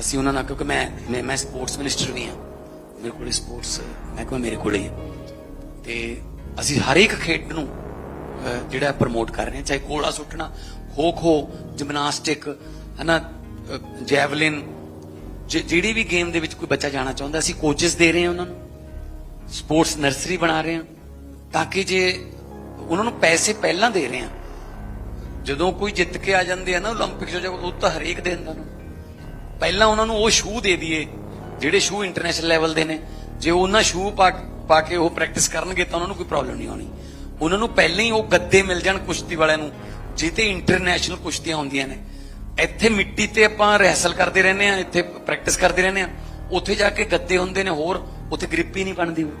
ਅਸੀਂ ਉਹਨਾਂ ਨਾਲ ਕਿਉਂਕਿ ਮੈਂ ਮੈਂ- ਮੈਂ ਸਪੋਰਟਸ ਮਿਨਿਸਟਰ ਵੀ ਹਾਂ ਮੇਰੇ ਕੋਲ ਸਪੋਰਟਸ ਮਹਿਕਮਾ ਮੇਰੇ ਕੋਲ ਹੀ ਹੈ ਤੇ ਅਸੀਂ ਹਰ ਇੱਕ ਖੇਡ ਨੂੰ ਅਹ, ਜਿਹੜਾ ਪ੍ਰਮੋਟ ਕਰ ਰਹੇ ਹਾਂ ਚਾਹੇ ਕੋਲਾ ਸੁੱਟਣਾ ਖੋ ਖੋ ਜਿਮਨਾਸਟਿਕ ਹਨਾ ਜੈਵਲਿਨ ਜਿਹੜੀ ਵੀ ਗੇਮ ਦੇ ਵਿੱਚ ਕੋਈ ਬੱਚਾ ਜਾਣਾ ਚਾਹੁੰਦਾ ਅਸੀਂ ਕੋਚਸ ਦੇ ਰਹੇ ਹਾਂ ਉਹਨਾਂ ਨੂੰ ਸਪੋਰਟਸ ਨਰਸਰੀ ਬਣਾ ਰਹੇ ਹਾਂ ਤਾਂ ਕਿ ਜੇ ਉਹਨਾਂ ਨੂੰ ਪੈਸੇ ਪਹਿਲਾਂ ਦੇ ਰਹੇ ਹਾਂ ਜਦੋਂ ਕੋਈ ਜਿੱਤ ਕੇ ਆ ਜਾਂਦੇ ਆ ਨਾ 올림픽 ਚ ਉਹ ਤਾਂ ਹਰੇਕ ਦੇ ਦਿੰਦਾ ਨੂੰ ਪਹਿਲਾਂ ਉਹਨਾਂ ਨੂੰ ਉਹ ਸ਼ੂ ਦੇ ਦਈਏ ਜਿਹੜੇ ਸ਼ੂ ਇੰਟਰਨੈਸ਼ਨਲ ਲੈਵਲ ਦੇ ਨੇ ਜੇ ਉਹਨਾਂ ਸ਼ੂ ਪਾ ਪਾ ਕੇ ਉਹ ਪ੍ਰੈਕਟਿਸ ਕਰਨਗੇ ਤਾਂ ਉਹਨਾਂ ਨੂੰ ਕੋਈ ਪ੍ਰੋਬਲਮ ਨਹੀਂ ਆਉਣੀ ਉਹਨਾਂ ਨੂੰ ਪਹਿਲਾਂ ਹੀ ਉਹ ਗੱਦੇ ਮਿਲ ਜਾਣ ਕੁਸ਼ਤੀ ਵਾਲਿਆਂ ਨੂੰ ਜਿੱਤੇ ਇੰਟਰਨੈਸ਼ਨਲ ਕੁਸ਼ਤੀਆਂ ਹੁੰਦੀਆਂ ਨੇ ਇੱਥੇ ਮਿੱਟੀ ਤੇ ਆਪਾਂ ਰਿਹਰਸਲ ਕਰਦੇ ਰਹਿੰਦੇ ਆ ਇੱਥੇ ਪ੍ਰੈਕਟਿਸ ਕਰਦੇ ਰਹਿੰਦੇ ਆ ਉੱਥੇ ਜਾ ਕੇ ਗੱਦੇ ਹੁੰਦੇ ਨੇ ਹੋਰ ਉੱਥੇ ਗ੍ਰਿਪ ਹੀ ਨਹੀਂ ਬਣਦੀ ਉਹ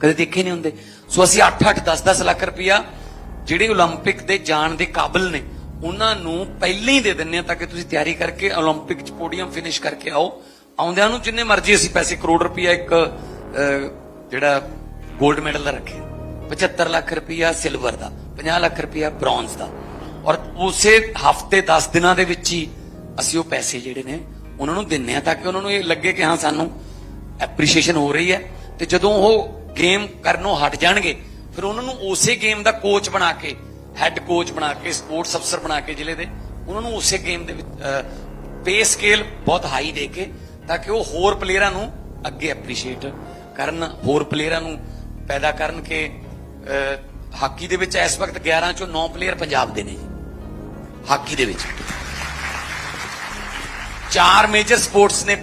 ਕਦੇ ਦੇਖੇ ਨਹੀਂ ਹੁੰਦੇ ਸੋ ਅਸੀਂ 8-8 10-10 ਲੱਖ ਰੁਪਇਆ ਜਿਹੜੇ 올림픽 ਦੇ ਜਾਣ ਦੇ ਕਾਬਿਲ ਨੇ ਉਹਨਾਂ ਨੂੰ ਪਹਿਲਾਂ ਹੀ ਦੇ ਦਿੰਨੇ ਆ ਤਾਂ ਕਿ ਤੁਸੀਂ ਤਿਆਰੀ ਕਰਕੇ 올림픽 ਚ ਪੋਡੀਅਮ ਫਿਨਿਸ਼ ਕਰਕੇ ਆਓ। ਆਉਂਦਿਆਂ ਨੂੰ ਜਿੰਨੇ ਮਰਜ਼ੀ ਅਸੀਂ ਪੈਸੇ, ਕਰੋੜ ਰੁਪਇਆ ਇੱਕ ਜਿਹੜਾ 골ਡ ਮੈਡਲ ਦਾ ਰੱਖੇ। 75 ਲੱਖ ਰੁਪਇਆ ਸਿਲਵਰ ਦਾ 50 ਲੱਖ ਰੁਪਇਆ ਬ੍ਰੌਂਜ਼ ਦਾ। ਔਰ ਉਸੇ ਹਫ਼ਤੇ 10 ਦਿਨਾਂ ਦੇ ਵਿੱਚ ਹੀ ਅਸੀਂ ਉਹ ਪੈਸੇ ਜਿਹੜੇ ਨੇ ਉਹਨਾਂ ਨੂੰ ਦਿੰਨੇ ਆ ਤਾਂ ਕਿ ਉਹਨਾਂ ਨੂੰ ਇਹ ਲੱਗੇ ਕਿ ਹਾਂ ਸਾਨੂੰ ਐਪਰੀਸ਼ੀਏਸ਼ਨ ਹੋ ਰਹੀ ਹੈ। ਤੇ ਜਦੋਂ ਉਹ ਗੇਮ ਕਰਨੋਂ ਹਟ ਜਾਣਗੇ, ਫਿਰ ਉਹਨਾਂ ਨੂੰ ਉਸੇ ਗੇਮ ਦਾ ਕੋਚ ਬਣਾ ਕੇ ਹੈੱਡ ਕੋਚ ਬਣਾ ਕੇ ਸਪੋਰਟਸ ਅਫਸਰ ਬਣਾ ਕੇ ਜ਼ਿਲ੍ਹੇ ਦੇ, ਉਹਨਾਂ ਨੂੰ ਉਸੇ ਗੇਮ ਦੇ ਪੇ ਸਕੇਲ ਬਹੁਤ ਹਾਈ ਦੇ ਕੇ, ਤਾਂ ਕਿ ਉਹ ਹੋਰ ਪਲੇਅਰਾਂ ਨੂੰ ਅੱਗੇ ਐਪਰੀਸ਼ੀਏਟ ਕਰਨ, ਹੋਰ ਪਲੇਅਰਾਂ ਨੂੰ ਪੈਦਾ ਕਰਨ ਕਿ ਹਾਕੀ ਦੇ ਵਿੱਚ ਇਸ ਵਕਤ 11 ਚੋਂ 9 ਪਲੇਅਰ ਪੰਜਾਬ ਦੇ ਨੇ ਜੀ। ਹਾਕੀ ਦੇ ਵਿੱਚ। ਚਾਰ ਮੇਜਰ ਸਪੋਰਟਸ ਨੇ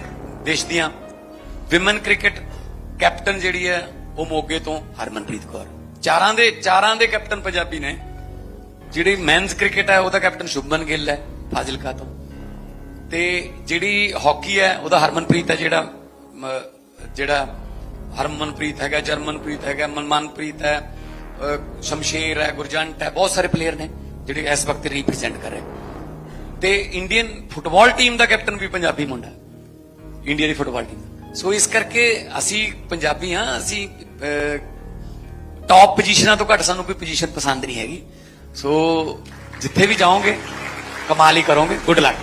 ਦੇਸ਼ ਦੀਆਂ। ਵਿਮਨ ਕ੍ਰਿਕਟ ਕੈਪਟਨ ਜਿਹੜੀ ਹੈ, ਉਹ ਮੋਗੇ ਤੋਂ ਹਰਮਨਪ੍ਰੀਤ ਕੌਰ। ਚਾਰਾਂ ਦੇ ਚਾਰਾਂ ਦੇ ਕੈਪਟਨ ਪੰਜਾਬੀ ਨੇ। ਜਿਹੜੀ ਮੈਨਸ ਕ੍ਰਿਕਟ ਹੈ, ਉਹਦਾ ਕੈਪਟਨ ਸ਼ੁਭਮਨ ਗਿੱਲ ਹੈ, ਫਾਜ਼ਿਲਕਾ ਤੋਂ। ਤੇ ਜਿਹੜੀ ਹਾਕੀ ਹੈ, ਉਹਦਾ ਹਰਮਨਪ੍ਰੀਤ ਹੈ, ਜਿਹੜਾ ਜਿਹੜਾ ਹਰਮਨਪ੍ਰੀਤ ਹੈਗਾ, ਜਰਮਨਪ੍ਰੀਤ ਹੈਗਾ, ਮਨਮਨਪ੍ਰੀਤ ਹੈ ਸ਼ਮਸ਼ੇਰ ਹੈ, ਗੁਰਜੰਟ ਹੈ, ਬਹੁਤ ਸਾਰੇ ਪਲੇਅਰ ਨੇ, ਜਿਹੜੇ ਇਸ ਵਕਤ ਰਿਪਰੈਜ਼ੈਂਟ ਕਰ ਰਹੇ ਤੇ ਇੰਡੀਅਨ ਫੁੱਟਬਾਲ ਟੀਮ ਦਾ ਕੈਪਟਨ ਵੀ ਪੰਜਾਬੀ ਮੁੰਡਾ ਇੰਡੀਆ ਦੀ ਫੁੱਟਬਾਲ ਟੀਮ ਸੋ ਇਸ ਕਰਕੇ ਅਸੀਂ ਪੰਜਾਬੀ ਹਾਂ, ਅਸੀਂ ਟੌਪ ਪੋਜੀਸ਼ਨਾਂ ਤੋਂ ਘੱਟ ਸਾਨੂੰ ਕੋਈ ਪੋਜੀਸ਼ਨ ਪਸੰਦ ਨਹੀਂ ਹੈਗੀ। ਸੋ ਜਿੱਥੇ ਵੀ ਜਾਓਗੇ ਕਮਾਲ ਹੀ ਕਰੋਗੇ। Good luck